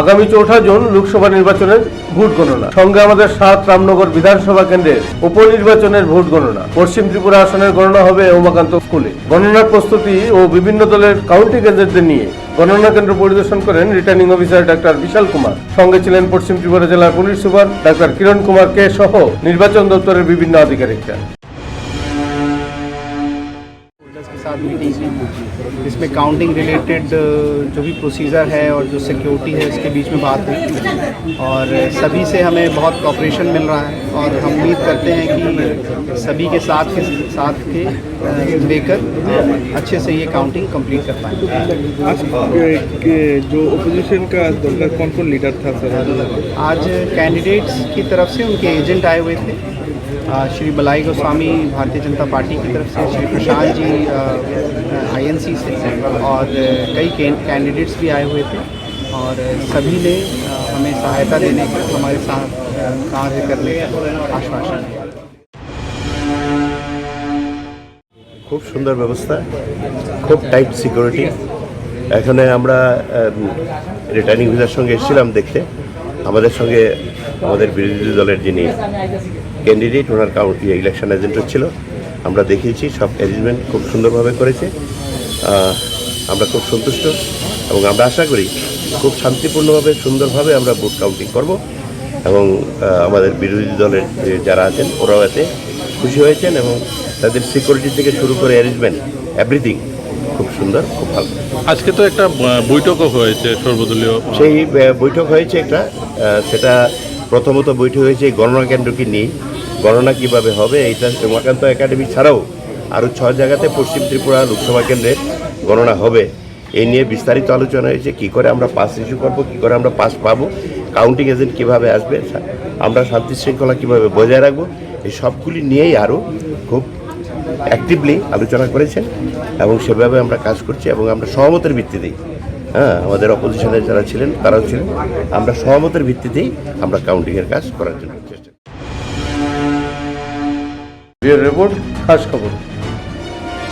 আগামী চৌঠা জুন লোকসভা নির্বাচনের ভোট গণনা। সঙ্গে আমাদের সাত রামনগর বিধানসভা কেন্দ্রের উপনির্বাচনের ভোট গণনা। পশ্চিম ত্রিপুরা আসনের গণনা হবে উমাকান্ত স্কুলে। গণনার প্রস্তুতি ও বিভিন্ন দলের কাউন্টি কেন্দ্রদের নিয়ে গণনা কেন্দ্র পরিদর্শন করেন returning officer doctor Bishal Kumar. সঙ্গে ছিলেন পশ্চিম ত্রিপুরা জেলার police super doctor Kiran Kumar কে সহ নির্বাচন দপ্তরের বিভিন্ন আধিকারিকরা। साथ मीटिंग हुई जिसमें काउंटिंग रिलेटेड जो भी प्रोसीजर है और जो सिक्योरिटी है उसके बीच में बात हुई और सभी से हमें बहुत कॉपरेशन मिल रहा है और हम उम्मीद करते हैं कि सभी के साथ के साथ के लेकर अच्छे से ये काउंटिंग कंप्लीट कर पाएँगे। आज के- के- जो ओपोजिशन का कौन कौन लीडर था सर? आज कैंडिडेट्स की तरफ़ से उनके एजेंट आए हुए थे। श्री बलाई गोस्वामी भारतीय जनता पार्टी की तरफ से श्री प्रशांत जी आईएनसी से और अ, कई कैं- कैंडिडेट्स भी आए हुए थे और अ, सभी ने अ, हमें सहायता देने का हमारे साथ अ, कार्य करने का आश्वासन दिया খুব সুন্দর ব্যবস্থা খুব টাইট সিকিউরিটি এখানে আমরা রিটার্নিং ভিসার সঙ্গে এসেছিলাম দেখতে আমাদের সঙ্গে আমাদের বিরোধী দলের যিনি ক্যান্ডিডেট ওনার কাউন্টি ইলেকশন এজেন্টও ছিল। আমরা দেখিয়েছি সব অ্যারেঞ্জমেন্ট খুব সুন্দরভাবে করেছে। আমরা খুব সন্তুষ্ট এবং আমরা আশা করি খুব শান্তিপূর্ণভাবে সুন্দরভাবে আমরা ভোট কাউন্টিং করব এবং আমাদের বিরোধী দলের যে যারা আছেন ওরাও এতে খুশি হয়েছেন এবং তাদের সিকিউরিটি থেকে শুরু করে অ্যারেঞ্জমেন্ট এভরিথিং খুব সুন্দর খুব ভালো। আজকে তো একটা বৈঠকও হয়েছে সর্বদলীয়। সেই বৈঠক হয়েছে একটা সেটা প্রথমত বৈঠক হয়েছে গণনা কেন্দ্রকে নিয়ে গণনা কীভাবে হবে, এইটা উমাকান্ত একাডেমি ছাড়াও আরও ছ জায়গাতে পশ্চিম ত্রিপুরা লোকসভা কেন্দ্রে গণনা হবে এই নিয়ে বিস্তারিত আলোচনা হয়েছে, কী করে আমরা পাস ইস্যু করব, কী করে আমরা পাস পাবো কাউন্টিং এজেন্ট কীভাবে আসবে আমরা শান্তি শৃঙ্খলা কীভাবে বজায় রাখব, এই সবগুলি নিয়েই আরও খুব অ্যাক্টিভলি আলোচনা করেছেন এবং সেভাবে আমরা কাজ করছি এবং আমরা সহমতের ভিত্তিতেই হ্যাঁ আমাদের অপোজিশনের যারা ছিলেন, তারাও ছিলেন, আমরা সহমতের ভিত্তিতেই আমরা কাউন্টিংয়ের কাজ করার জন্য। রিপোর্ট খাস খবর।